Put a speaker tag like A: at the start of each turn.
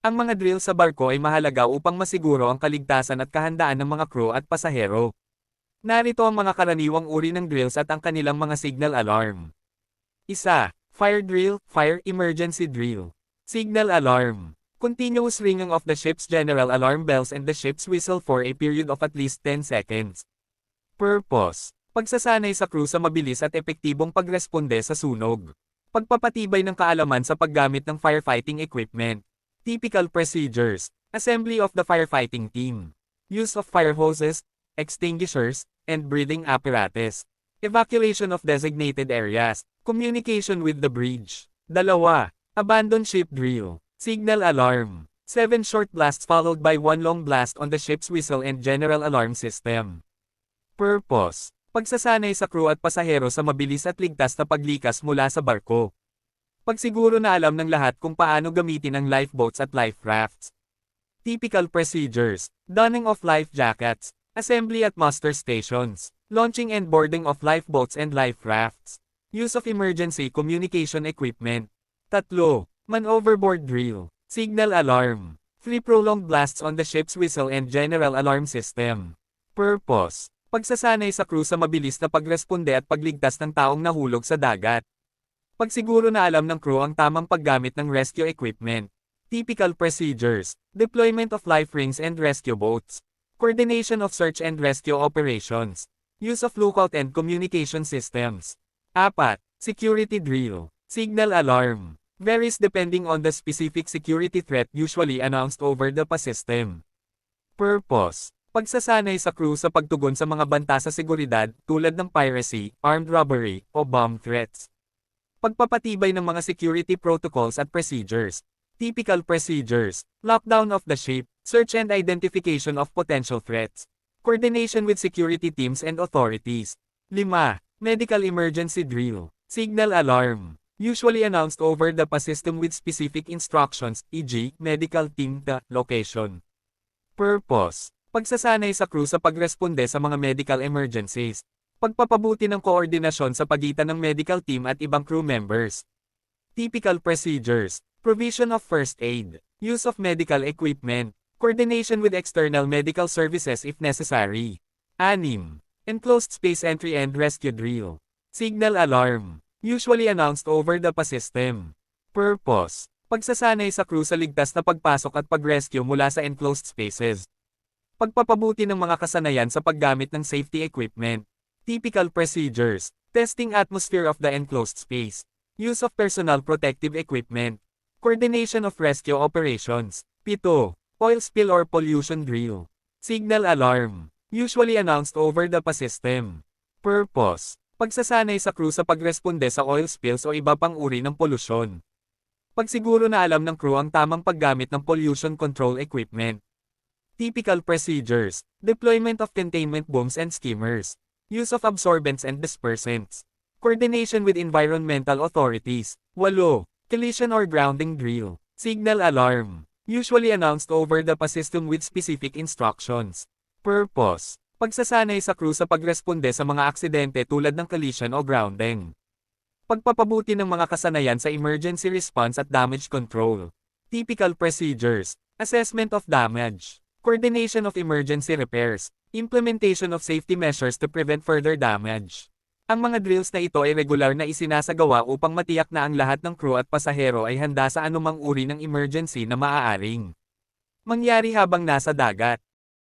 A: Ang mga drill sa barko ay mahalaga upang masiguro ang kaligtasan at kahandaan ng mga crew at pasahero. Narito ang mga karaniwang uri ng drills at ang kanilang mga signal alarm. Isa, Fire drill, fire emergency drill. Signal alarm. Continuous ringing of the ship's general alarm bells and the ship's whistle for a period of at least 10 seconds. Purpose. Pagsasanay sa crew sa mabilis at epektibong pagresponde sa sunog. Pagpapatibay ng kaalaman sa paggamit ng firefighting equipment. Typical procedures. Assembly of the firefighting team. Use of fire hoses, extinguishers, and breathing apparatus. Evacuation of designated areas. Communication with the bridge. Dalawa. Abandon ship drill. Signal alarm. 7 short blasts followed by one long blast on the ship's whistle and general alarm system. Purpose. Pagsasanay sa crew at pasahero sa mabilis at ligtas na paglikas mula sa barko. Pagsiguro na alam ng lahat kung paano gamitin ang lifeboats at life rafts. Typical procedures, donning of life jackets, assembly at muster stations, launching and boarding of lifeboats and life rafts, use of emergency communication equipment. Tatlo, man overboard drill, signal alarm, three prolonged blasts on the ship's whistle and general alarm system. Purpose, pagsasanay sa crew sa mabilis na pagresponde at pagligtas ng taong nahulog sa dagat. Pagsiguro na alam ng crew ang tamang paggamit ng rescue equipment. Typical procedures, deployment of life rings and rescue boats, coordination of search and rescue operations, use of lookout and communication systems. 4. Security drill, signal alarm, varies depending on the specific security threat usually announced over the PA system. Purpose, pagsasanay sa crew sa pagtugon sa mga banta sa seguridad tulad ng piracy, armed robbery, o bomb threats. Pagpapatibay ng mga security protocols at procedures. Typical procedures, lockdown of the ship, search and identification of potential threats, coordination with security teams and authorities. 5. Medical emergency drill, signal alarm, usually announced over the PA system with specific instructions, e.g., medical team the location. Purpose, pagsasanay sa crew sa pagresponde sa mga medical emergencies. Pagpapabuti ng koordinasyon sa pagitan ng medical team at ibang crew members. Typical procedures, provision of first aid, use of medical equipment, coordination with external medical services if necessary. 6. Enclosed space entry and rescue drill. Signal alarm, usually announced over the PA system. Purpose, pagsasanay sa crew sa ligtas na pagpasok at pag-rescue mula sa enclosed spaces. Pagpapabuti ng mga kasanayan sa paggamit ng safety equipment. Typical procedures, testing atmosphere of the enclosed space, use of personal protective equipment, coordination of rescue operations. 7. Oil spill or pollution drill. Signal alarm, usually announced over the PA system. Purpose, pagsasanay sa crew sa pagresponde sa oil spills o iba pang uri ng polusyon. Pagsiguro na alam ng crew ang tamang paggamit ng pollution control equipment. Typical procedures, deployment of containment booms and skimmers, use of absorbents and dispersants, coordination with environmental authorities. 8. Collision or grounding drill, signal alarm, usually announced over the PA system with specific instructions. Purpose, pagsasanay sa crew sa pagresponde sa mga aksidente tulad ng collision o grounding. Pagpapabuti ng mga kasanayan sa emergency response at damage control. Typical procedures, assessment of damage, coordination of emergency repairs, implementation of safety measures to prevent further damage. Ang mga drills na ito ay regular na isinasagawa upang matiyak na ang lahat ng crew at pasahero ay handa sa anumang uri ng emergency na maaaring mangyari habang nasa dagat.